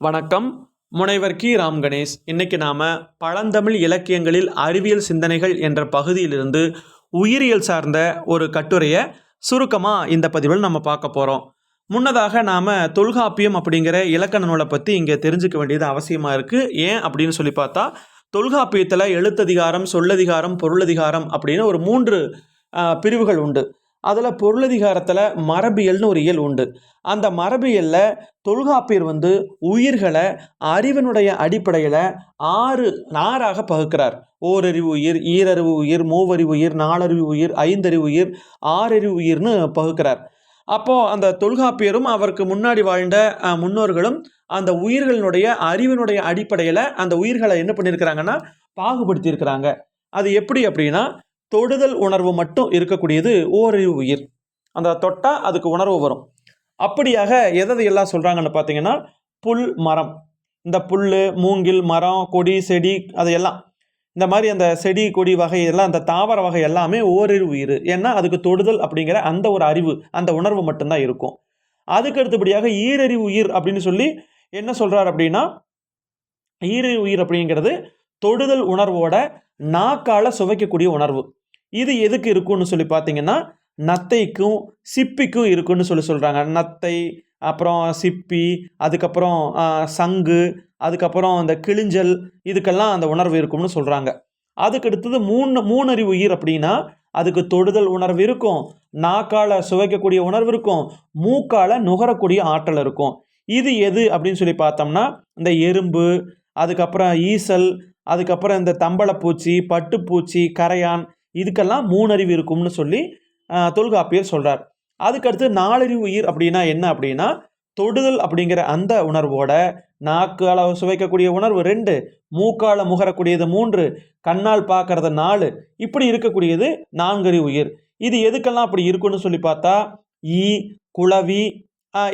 வணக்கம். முனைவர் கி. ராம் கணேஷ். இன்னைக்கு நாம பழந்தமிழ் இலக்கியங்களில் அறிவியல் சிந்தனைகள் என்ற பகுதியிலிருந்து உயிரியல் சார்ந்த ஒரு கட்டுரையை சுருக்கமாக இந்த பதிவில் நம்ம பார்க்க போகிறோம் முன்னதாக நாம் தொல்காப்பியம் அப்படிங்கிற இலக்கண நூலை பற்றி இங்கே தெரிஞ்சுக்க வேண்டியது அவசியமாக இருக்குது ஏன் அப்படின்னு சொல்லி பார்த்தா தொல்காப்பியத்தில் எழுத்ததிகாரம் சொல்லதிகாரம் பொருளதிகாரம் அப்படின்னு ஒரு மூன்று பிரிவுகள் உண்டு. அதில் பொருளதிகாரத்தில் மரபியல்னு ஒரு இயல் உண்டு. அந்த மரபியலில் தொல்காப்பியர் வந்து உயிர்களை அறிவினுடைய அடிப்படையில் ஆறு ஆறாக பகுக்கிறார். ஓரறிவு உயிர் ஈரறிவு உயிர் மூவறிவு உயிர் நாலறிவு உயிர் ஐந்தறிவு உயிர் ஆறறிவு உயிர்னு பகுக்கிறார். அப்போது அந்த தொல்காப்பியரும் அவருக்கு முன்னாடி வாழ்ந்த முன்னோர்களும் அந்த உயிர்களினுடைய அறிவினுடைய அடிப்படையில் அந்த உயிர்களை என்ன பண்ணியிருக்கிறாங்கன்னா பாகுபடுத்தியிருக்கிறாங்க. அது எப்படி அப்படின்னா தொடுதல் உணர்வு மட்டும் இருக்கக்கூடியது ஓரிரு உயிர். அந்த தொட்டால் அதுக்கு உணர்வு வரும். அப்படியாக எதது எல்லாம் சொல்கிறாங்கன்னு பார்த்தீங்கன்னா புல் மரம். இந்த புல் மூங்கில் மரம் கொடி செடி அதையெல்லாம். இந்த மாதிரி அந்த செடி கொடி வகையெல்லாம் அந்த தாவர வகை எல்லாமே ஓரிரு உயிர். ஏன்னா அதுக்கு தொடுதல் அப்படிங்கிற அந்த ஒரு அறிவு அந்த உணர்வு மட்டும்தான் இருக்கும். அதுக்கு அடுத்தபடியாக ஈரறிவு உயிர் அப்படின்னு சொல்லி என்ன சொல்கிறார் அப்படின்னா ஈரறிவு உயிர் அப்படிங்கிறது தொடுதல் உணர்வோட நாக்கால சுவைக்கக்கூடிய உணர்வு. இது எதுக்கு இருக்குன்னு சொல்லி பார்த்தீங்கன்னா நத்தைக்கும் சிப்பிக்கும் இருக்குன்னு சொல்லி சொல்கிறாங்க நத்தை அப்புறம் சிப்பி அதுக்கப்புறம் சங்கு அதுக்கப்புறம் இந்த கிழிஞ்சல் இதுக்கெல்லாம் அந்த உணர்வு இருக்கும்னு சொல்கிறாங்க அதுக்கு அடுத்தது மூணு மூணறிவு உயிர் அப்படின்னா அதுக்கு தொடுதல் உணர்வு இருக்கும் நாக்கால சுவைக்கக்கூடிய உணர்வு இருக்கும் மூக்கால நுகரக்கூடிய ஆற்றல் இருக்கும். இது எது அப்படின்னு சொல்லி பார்த்தோம்னா இந்த எறும்பு அதுக்கப்புறம் ஈசல் அதுக்கப்புறம் இந்த தம்பளப்பூச்சி பட்டுப்பூச்சி கரையான் இதுக்கெல்லாம் மூணறிவு இருக்கும்னு சொல்லி தொல்காப்பியர் சொல்கிறார் அதுக்கடுத்து நாலறிவு உயிர் அப்படின்னா என்ன அப்படின்னா தொடுதல் அப்படிங்கிற அந்த உணர்வோட நாக்கால் சுவைக்கக்கூடிய உணர்வு ரெண்டு மூக்கால முகரக்கூடியது மூன்று கண்ணால் பார்க்கறது நாலு இப்படி இருக்கக்கூடியது நான்கறிவு உயிர். இது எதுக்கெல்லாம் அப்படி இருக்குன்னு சொல்லி பார்த்தா ஈ குளவி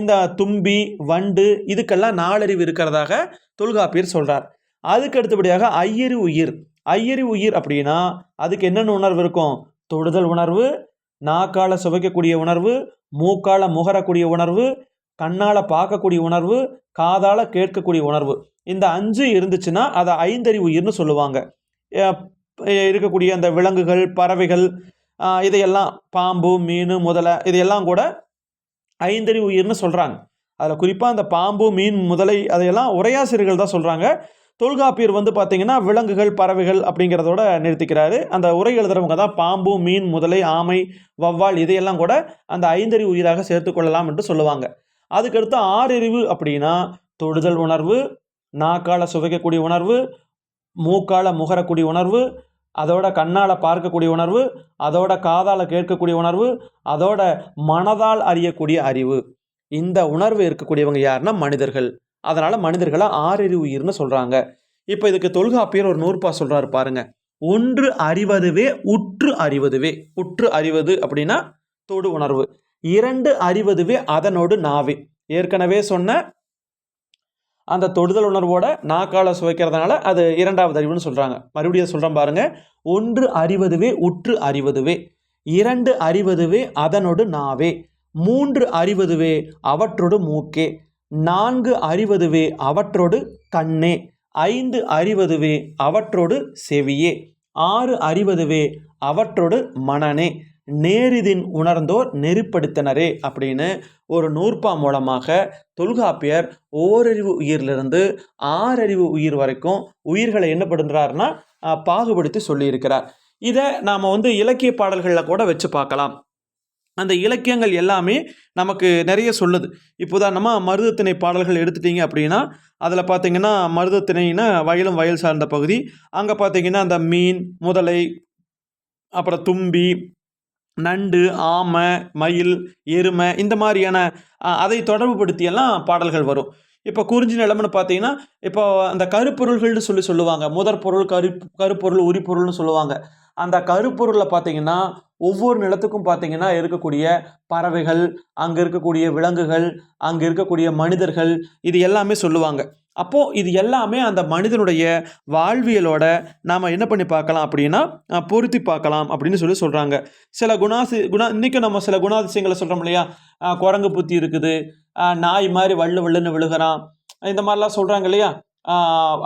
இந்த தும்பி வண்டு இதுக்கெல்லாம் நாலறிவு இருக்கிறதாக தொல்காப்பியர் சொல்கிறார் அதுக்கு அடுத்தபடியாக ஐயறிவு உயிர். ஐயறி உயிர் அப்படின்னா அதுக்கு என்னென்ன உணர்வு இருக்கும்? தொடுதல் உணர்வு நாக்கால சுவைக்கக்கூடிய உணர்வு மூக்கால முகரக்கூடிய உணர்வு கண்ணால் பார்க்கக்கூடிய உணர்வு காதால் கேட்கக்கூடிய உணர்வு. இந்த அஞ்சு இருந்துச்சுன்னா அதை ஐந்தறிவு உயிர்னு சொல்லுவாங்க. இருக்கக்கூடிய அந்த விலங்குகள் பறவைகள் இதையெல்லாம் பாம்பு மீன் முதலை இதையெல்லாம் கூட ஐந்தறிவு உயிர்னு சொல்கிறாங்க அதில் குறிப்பாக அந்த பாம்பு மீன் முதலை அதையெல்லாம் உரையாசிரியர்கள் தான் சொல்கிறாங்க தொல்காப்பியர் வந்து பார்த்தீங்கன்னா விலங்குகள் பறவைகள் அப்படிங்கிறதோட நிறுத்திக்கிறாரு. அந்த உரை எழுதுறவங்க தான் பாம்பு மீன் முதலை ஆமை வவ்வால் இதையெல்லாம் கூட அந்த ஐந்தறிவு உயிராக சேர்த்துக்கொள்ளலாம் என்று சொல்லுவாங்க. அதுக்கடுத்து ஆறறிவு அப்படின்னா தொடுதல் உணர்வு நாக்கால சுவைக்கக்கூடிய உணர்வு மூக்கால முகரக்கூடிய உணர்வு அதோட கண்ணால் பார்க்கக்கூடிய உணர்வு அதோட காதால் கேட்கக்கூடிய உணர்வு அதோட மனதால் அறியக்கூடிய அறிவு. இந்த உணர்வு இருக்கக்கூடியவங்க யாருன்னா மனிதர்கள். அதனால் மனிதர்களை ஆறறிவு உயிர்னு சொல்கிறாங்க இப்போ இதுக்கு தொல்காப்பியர் ஒரு நூற்பா சொல்கிறாரு பாருங்க. ஒன்று அறிவதுவே உற்று அறிவதுவே. உற்று அறிவது அப்படின்னா தொடு உணர்வு. இரண்டு அறிவதுவே அதனோடு நாவே. ஏற்கனவே சொன்ன அந்த தொடுதல் உணர்வோட நாக்கால சுவைக்கிறதுனால அது இரண்டாவது அறிவுன்னு சொல்கிறாங்க மறுபடியும் சொல்கிறேன் பாருங்க. ஒன்று அறிவதுவே உற்று அறிவதுவே. இரண்டு அறிவதுவே அதனோடு நாவே. மூன்று அறிவதுவே அவற்றோடு மூக்கே. நான்கு அறிவதுவே அவற்றோடு கண்ணே ஐந்து அறிவதுவே அவற்றோடு செவியே ஆறு அறிவதுவே அவற்றோடு மனனே நேரிதின் உணர்ந்தோர் நெறிப்படுத்தினரே அப்படின்னு ஒரு நூற்பா மூலமாக தொல்காப்பியர் ஓரறிவு உயிரிலிருந்து ஆறறிவு உயிர் வரைக்கும் உயிர்களை என்ன பண்ணுறாருன்னா பாகுபடுத்தி சொல்லியிருக்கிறார். இதை நாம் வந்து இலக்கிய பாடல்களில் கூட வச்சு பார்க்கலாம். அந்த இலக்கியங்கள் எல்லாமே நமக்கு நிறைய சொல்லுது. இப்போ உதாரணமாக மருதத்திணை பாடல்கள் எடுத்துட்டீங்க அப்படின்னா அதில் பார்த்தீங்கன்னா மருதத்திணைன்னா வயலும் வயல் சார்ந்த பகுதி. அங்கே பார்த்தீங்கன்னா அந்த மீன் முதலை அப்புறம் தும்பி நண்டு ஆமை மயில் எருமை இந்த மாதிரியான அதை தொடர்புபடுத்தியெல்லாம் பாடல்கள் வரும். இப்போ குறிஞ்சி நிலம்னு பார்த்தீங்கன்னா இப்போ அந்த கருப்பொருள்கள்னு சொல்லி சொல்லுவாங்க. முதற் பொருள் கரு கருப்பொருள் உரிப்பொருள்னு சொல்லுவாங்க. அந்த கருப்பொருளில் பார்த்தீங்கன்னா ஒவ்வொரு நிலத்துக்கும் பார்த்தீங்கன்னா இருக்கக்கூடிய பறவைகள் அங்கே இருக்கக்கூடிய விலங்குகள் அங்கே இருக்கக்கூடிய மனிதர்கள் இது எல்லாமே சொல்லுவாங்க. அப்போது இது எல்லாமே அந்த மனிதனுடைய வாழ்வியலோட நாம் என்ன பண்ணி பார்க்கலாம் அப்படின்னா பொருத்தி பார்க்கலாம் அப்படின்னு சொல்லி சொல்கிறாங்க சில குணாசி குணா இன்றைக்கும் நம்ம சில குணாதிசயங்களை சொல்கிறோம் இல்லையா? குரங்கு புத்தி இருக்குது நாய் மாதிரி வள்ளு வள்ளுன்னு விழுகிறான் இந்த மாதிரிலாம் சொல்கிறாங்க இல்லையா?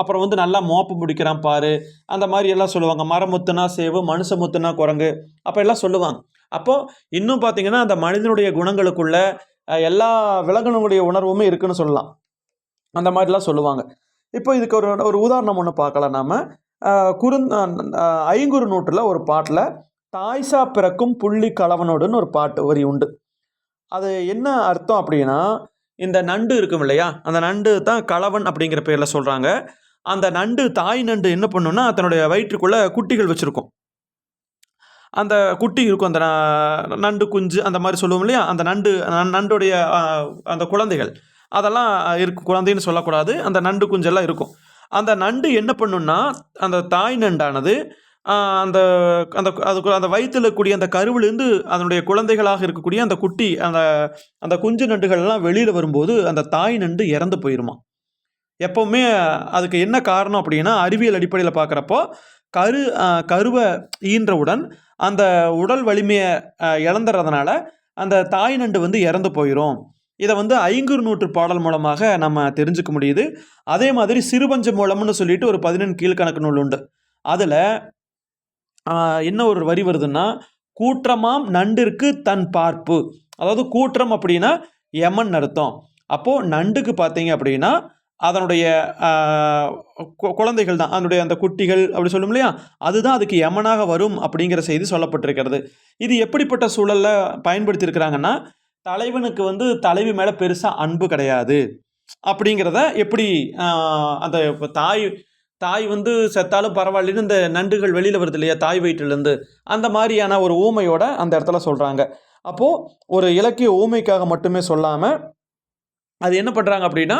அப்புறம் வந்து நல்லா மோப்பு முடிக்கிறான் பாரு. அந்த மாதிரி எல்லாம் சொல்லுவாங்க. மரமுத்துனா சேவு மனுஷ முத்துனா குரங்கு. அப்போ எல்லாம் சொல்லுவாங்க. அப்போது இன்னும் பார்த்தீங்கன்னா அந்த மனிதனுடைய குணங்களுக்குள்ள எல்லா விலங்கினுடைய உணர்வுமே இருக்குன்னு சொல்லலாம். அந்த மாதிரிலாம் சொல்லுவாங்க. இப்போ இதுக்கு ஒரு ஒரு உதாரணம் ஒன்று பார்க்கலாம் நாம். குறுந் ஐங்குறு நூற்றில் ஒரு பாட்டில் தாய்சா பிறக்கும் புள்ளி கலவனோடுன்னு ஒரு பாட்டு வரி உண்டு. அது என்ன அர்த்தம் அப்படின்னா இந்த நண்டு இருக்கும் இல்லையா? அந்த நண்டு தான் கலவன் அப்படிங்கிற பேரில் சொல்கிறாங்க அந்த நண்டு தாய் நண்டு என்ன பண்ணுன்னா தன்னுடைய வயிற்றுக்குள்ளே குட்டிகள் வச்சுருக்கும். அந்த குட்டி இருக்கும் அந்த நண்டு குஞ்சு அந்த மாதிரி சொல்லுவோம் இல்லையா? அந்த நண்டு ந- நண்டுடைய அந்த குழந்தைகள். அதெல்லாம் இருக்கு குழந்தைன்னு சொல்லக்கூடாது. அந்த நண்டு குஞ்செல்லாம் இருக்கும். அந்த நண்டு என்ன பண்ணுன்னா அந்த தாய் நண்டானது அந்த அந்த அதுக்கு அந்த வயிற்றில் இருக்கக்கூடிய அந்த கருவிலேருந்து அதனுடைய குழந்தைகளாக இருக்கக்கூடிய அந்த குட்டி அந்த அந்த குஞ்சு நண்டுகள்லாம் வெளியில் வரும்போது அந்த தாய் நண்டு இறந்து போயிருமா? எப்போவுமே அதுக்கு என்ன காரணம் அப்படின்னா அறிவியல் அடிப்படையில் பார்க்குறப்போ கரு கருவை ஈன்றவுடன் அந்த உடல் வலிமையை இழந்துறதுனால அந்த தாய் நண்டு வந்து இறந்து போயிடும் இதை வந்து ஐங்குறு நூற்று பாடல் மூலமாக நம்ம தெரிஞ்சுக்க முடியுது. அதே மாதிரி சிறுபஞ்ச மூலம்னு சொல்லிட்டு ஒரு பதினெண் கீழ்கணக்கு நூல் உண்டு. அதில் என்ன ஒரு வரி வருதுன்னா கூற்றமாம் நண்டிற்கு தன் பார்ப்பு. அதாவது கூற்றம் அப்படின்னா யமன் அர்த்தம். அப்போது நண்டுக்கு பார்த்தீங்க அப்படின்னா அதனுடைய கு- குழந்தைகள் தான். அதனுடைய அந்த குட்டிகள் அப்படி சொல்லும் இல்லையா? அதுதான் அதுக்கு யமனாக வரும் அப்படிங்கிற செய்தி சொல்லப்பட்டிருக்கிறது. இது எப்படிப்பட்ட சூழலில் பயன்படுத்தியிருக்கிறாங்கன்னா தலைவனுக்கு வந்து தலைவி மேலே பெருசாக அன்பு கிடையாது. அப்படிங்கிறத எப்படி அந்த தாய் தாய் வந்து செத்தாலும் பரவாயில்லன்னு இந்த நண்டுகள் வெளியில் வருது இல்லையா தாய் வயிற்றுலேருந்து. அந்த மாதிரியான ஒரு ஊமையோட அந்த இடத்துல சொல்கிறாங்க அப்போது ஒரு இலக்கிய ஊமைக்காக மட்டுமே சொல்லாமல் அது என்ன பண்ணுறாங்க அப்படின்னா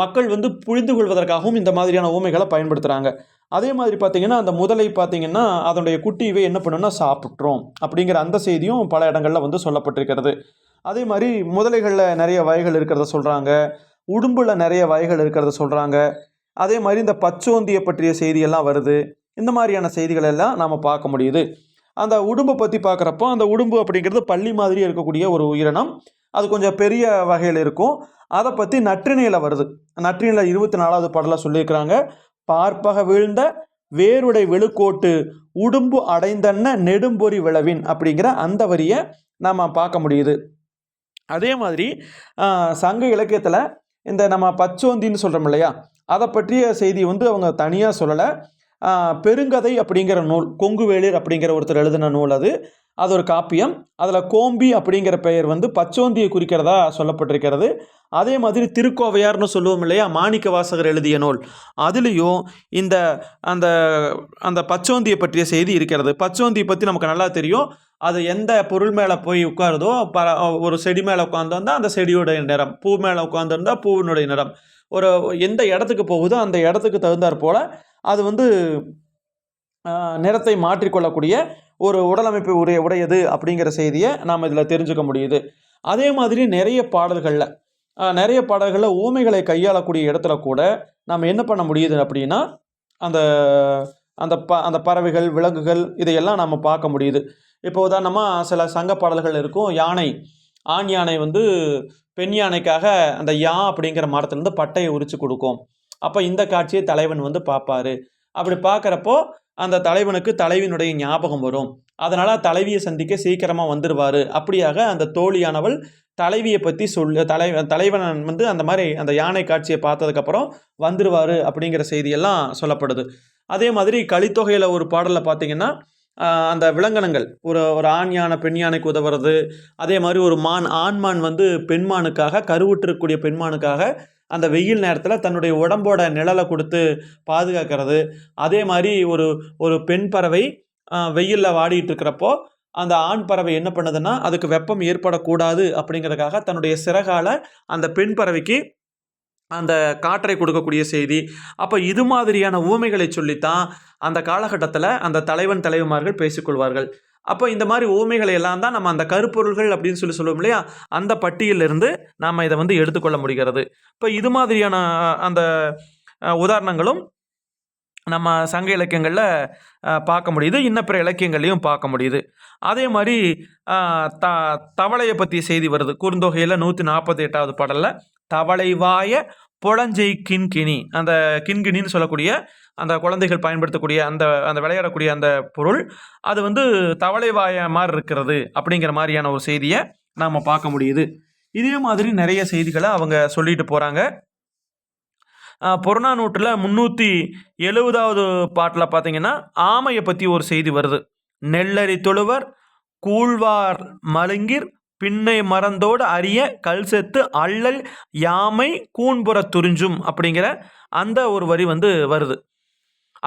மக்கள் வந்து புரிந்து கொள்வதற்காகவும் இந்த மாதிரியான ஊமைகளை பயன்படுத்துகிறாங்க அதே மாதிரி பார்த்தீங்கன்னா அந்த முதலை பார்த்தீங்கன்னா அதனுடைய குட்டியவே என்ன பண்ணுன்னா சாப்பிட்றோம் அப்படிங்கிற அந்த செய்தியும் பல இடங்களில் வந்து சொல்லப்பட்டிருக்கிறது. அதே மாதிரி முதலைகளில் நிறைய வகைகள் இருக்கிறத சொல்கிறாங்க உடும்பில் நிறைய வகைகள் இருக்கிறத சொல்கிறாங்க அதே மாதிரி இந்த பச்சோந்தியை பற்றிய செய்தியெல்லாம் வருது. இந்த மாதிரியான செய்திகள் எல்லாம் நாம் பார்க்க முடியுது. அந்த உடும்பை பற்றி பார்க்குறப்போ அந்த உடும்பு அப்படிங்கிறது பள்ளி மாதிரி இருக்கக்கூடிய ஒரு உயிரினம். அது கொஞ்சம் பெரிய வகையில் இருக்கும். அதை பற்றி நற்றிணையில் வருது. நற்றிணையில் இருபத்தி நாலாவது பாடலில் சொல்லியிருக்கிறாங்க. பார்ப்பக வீழ்ந்த வேருடை வெளுக்கோட்டு உடும்பு அடைந்தன்ன நெடும்பொறி விளவின் அப்படிங்கிற அந்த வரியை நாம் பார்க்க முடியுது. அதே மாதிரி சங்க இலக்கியத்தில் இந்த நம்ம பச்சோந்தின்னு சொல்கிறோம் இல்லையா? அதை பற்றிய செய்தி வந்து அவங்க தனியாக சொல்லலை. பெருங்கதை அப்படிங்கிற நூல் கொங்குவேளிர் அப்படிங்கிற ஒருத்தர் எழுதின நூல் அது. அது ஒரு காப்பியம். அதில் கோம்பி அப்படிங்கிற பெயர் வந்து பச்சோந்தியை குறிக்கிறதா சொல்லப்பட்டிருக்கிறது. அதே மாதிரி திருக்கோவையார்னு சொல்லுவோம் இல்லையா மாணிக்க வாசகர் எழுதிய நூல். அதுலேயும் இந்த அந்த அந்த பச்சோந்தியை பற்றிய செய்தி இருக்கிறது. பச்சோந்தியை பற்றி நமக்கு நல்லா தெரியும். அது எந்த பொருள் மேலே போய் உட்காருதோ ப ஒரு செடி மேலே உட்காந்துருந்தா அந்த செடியோடைய நிறம் பூ மேலே உட்காந்துருந்தா பூவினுடைய நிறம். ஒரு எந்த இடத்துக்கு போகுதோ அந்த இடத்துக்கு தகுந்தாற் போல் அது வந்து நிறத்தை மாற்றிக்கொள்ளக்கூடிய ஒரு உடலமைப்பு உடைய உடையது அப்படிங்கிற செய்தியை நாம் இதில் தெரிஞ்சுக்க முடியுது. அதே மாதிரி நிறைய பாடல்களில் நிறைய பாடல்களில் ஊமைகளை கையாளக்கூடிய இடத்துல கூட நாம் என்ன பண்ண முடியுது அப்படின்னா அந்த அந்த ப அந்த பறவைகள் விலங்குகள் இதையெல்லாம் நம்ம பார்க்க முடியுது. இப்போ உதாரணமாக சில சங்க பாடல்கள் இருக்கும் யானை. ஆண் யானை வந்து பெண் யானைக்காக அந்த யா அப்படிங்கிற மரத்துலேருந்து பட்டையை உரிச்சு கொடுக்கும். அப்போ இந்த காட்சியை தலைவன் வந்து பார்ப்பாரு. அப்படி பார்க்குறப்போ அந்த தலைவனுக்கு தலைவியினுடைய ஞாபகம் வரும். அதனால் தலைவியை சந்திக்க சீக்கிரமாக வந்துடுவார் அப்படியாக அந்த தோழியானவள் தலைவியை பற்றி சொல் தலை தலைவன் வந்து அந்த மாதிரி அந்த யானை காட்சியை பார்த்ததுக்கப்புறம் வந்துடுவார் அப்படிங்கிற செய்தியெல்லாம் சொல்லப்படுது. அதே மாதிரி கலித்தொகையில் ஒரு பாடலில் பார்த்தீங்கன்னா அந்த விலங்கனங்கள் ஒரு ஒரு ஆண் யானை பெண் யானைக்கு உதவுறது. அதே மாதிரி ஒரு மான் ஆண்மான் வந்து பெண்மானுக்காக கருவுற்றிருக்கக்கூடிய பெண்மானுக்காக அந்த வெயில் நேரத்தில் தன்னுடைய உடம்போட நிழலை கொடுத்து பாதுகாக்கிறது. அதே மாதிரி ஒரு ஒரு பெண் பறவை வெயிலில் வாடிட்டு இருக்கிறப்போ அந்த ஆண் பறவை என்ன பண்ணுதுன்னா அதுக்கு வெப்பம் ஏற்படக்கூடாது அப்படிங்கிறதுக்காக தன்னுடைய சிறகால அந்த பெண் பறவைக்கு அந்த காற்றை கொடுக்கக்கூடிய செய்தி. அப்போ இது மாதிரியான ஊமைகளை சொல்லித்தான் அந்த காலகட்டத்தில் அந்த தலைவன் தலைவிமார்கள் பேசிக்கொள்வார்கள் அப்போ இந்த மாதிரி ஊமைகளை எல்லாம் தான் நம்ம அந்த கருப்பொருள்கள் அப்படின்னு சொல்லி சொல்லுவோம் இல்லையா? அந்த பட்டியலிருந்து நாம் இதை வந்து எடுத்துக்கொள்ள முடிகிறது. இப்போ இது மாதிரியான அந்த உதாரணங்களும் நம்ம சங்க இலக்கியங்களில் பார்க்க முடியுது. இன்ன பிற இலக்கியங்கள்லையும் பார்க்க முடியுது. அதே மாதிரி த தவளையை பற்றிய செய்தி வருது. குறுந்தொகையில் நூற்றி நாற்பத்தி எட்டாவது பாடலில் தவளை புழஞ்சை கின்கினி அந்த கின்கினின்னு சொல்லக்கூடிய அந்த குழந்தைகள் பயன்படுத்தக்கூடிய அந்த அந்த விளையாடக்கூடிய அந்த பொருள் அது வந்து தவளை வாய மாதிரி இருக்கிறது அப்படிங்கிற மாதிரியான ஒரு செய்தியை நாம் பார்க்க முடியுது. இதே மாதிரி நிறைய செய்திகளை அவங்க சொல்லிட்டு போகிறாங்க புறநானூற்றில் முந்நூற்றி எழுபதாவது பாட்டில் பார்த்தீங்கன்னா ஆமையை பற்றி ஒரு செய்தி வருது. நெல்லரி தொழுவர் கூழ்வார் மலுங்கிர் பின்னை மறந்தோடு அரிய கல் செத்து அள்ளல் யாமை கூன்புற துறிஞ்சும் அப்படிங்கிற அந்த ஒரு வரி வந்து வருது.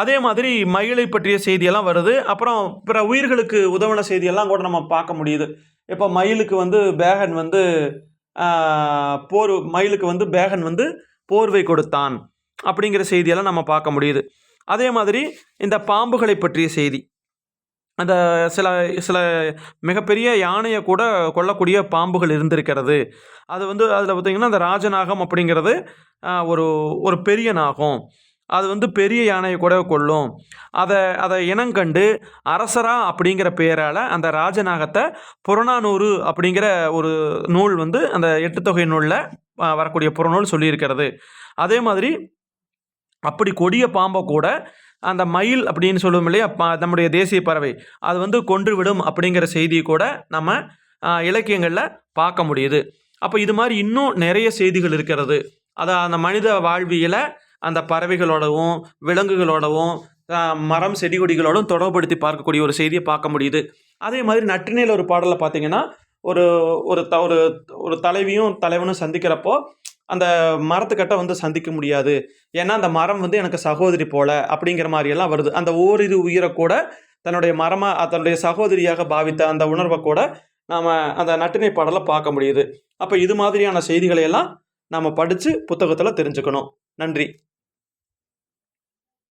அதே மாதிரி மயிலை பற்றிய செய்தியெல்லாம் வருது. அப்புறம் பிற உயிர்களுக்கு உதவின செய்தியெல்லாம் கூட நம்ம பார்க்க முடியுது. இப்போ மயிலுக்கு வந்து பேகன் வந்து போர் மயிலுக்கு வந்து பேகன் வந்து போர்வை கொடுத்தான் அப்படிங்கிற செய்தியெல்லாம் நம்ம பார்க்க முடியுது. அதே மாதிரி இந்த பாம்புகளை பற்றிய செய்தி. அந்த சில சில மிகப்பெரிய யானையை கூட கொல்லக்கூடிய பாம்புகள் இருந்திருக்கிறது. அது வந்து அதில் பார்த்திங்கன்னா அந்த ராஜநாகம் அப்படிங்கிறது ஒரு ஒரு பெரிய நாகம். அது வந்து பெரிய யானையை கூட கொள்ளும் அதை அதை இனங்கண்டு அரசரா அப்படிங்கிற பெயரால் அந்த ராஜநாகத்தை புறநானூறு அப்படிங்கிற ஒரு நூல் வந்து அந்த எட்டுத்தொகை நூலில் வரக்கூடிய புறநூல் சொல்லியிருக்கிறது. அதே மாதிரி அப்படி கொடிய பாம்பை கூட அந்த மயில் அப்படின்னு சொல்லுவோம் இல்லையா? நம்முடைய தேசிய பறவை. அது வந்து கொன்றுவிடும் அப்படிங்கிற செய்தியை கூட நம்ம இலக்கியங்களில் பார்க்க முடியுது. அப்போ இது மாதிரி இன்னும் நிறைய செய்திகள் இருக்கிறது. அதை அந்த மனித வாழ்வியலை அந்த பறவைகளோடவும் விலங்குகளோடவும் மரம் செடி கொடிகளோடும் தொடர்புபடுத்தி பார்க்கக்கூடிய ஒரு செய்தியை பார்க்க முடியுது. அதே மாதிரி நற்றினையில் ஒரு பாடலில் பார்த்தீங்கன்னா ஒரு ஒரு த ஒரு ஒரு தலைவியும் தலைவனும் சந்திக்கிறப்போ அந்த மரத்துக்கிட்ட வந்து சந்திக்க முடியாது. ஏன்னா அந்த மரம் வந்து எனக்கு சகோதரி போல அப்படிங்கிற மாதிரியெல்லாம் வருது. அந்த ஓரிரு உயிரை கூட தன்னுடைய மரமாக தன்னுடைய சகோதரியாக பாவித்த அந்த உணர்வை கூட நாம் அந்த நட்டினை பாடலை பார்க்க முடியுது. அப்போ இது மாதிரியான செய்திகளை எல்லாம் நாம் படித்து புத்தகத்தில் தெரிஞ்சுக்கணும். நன்றி.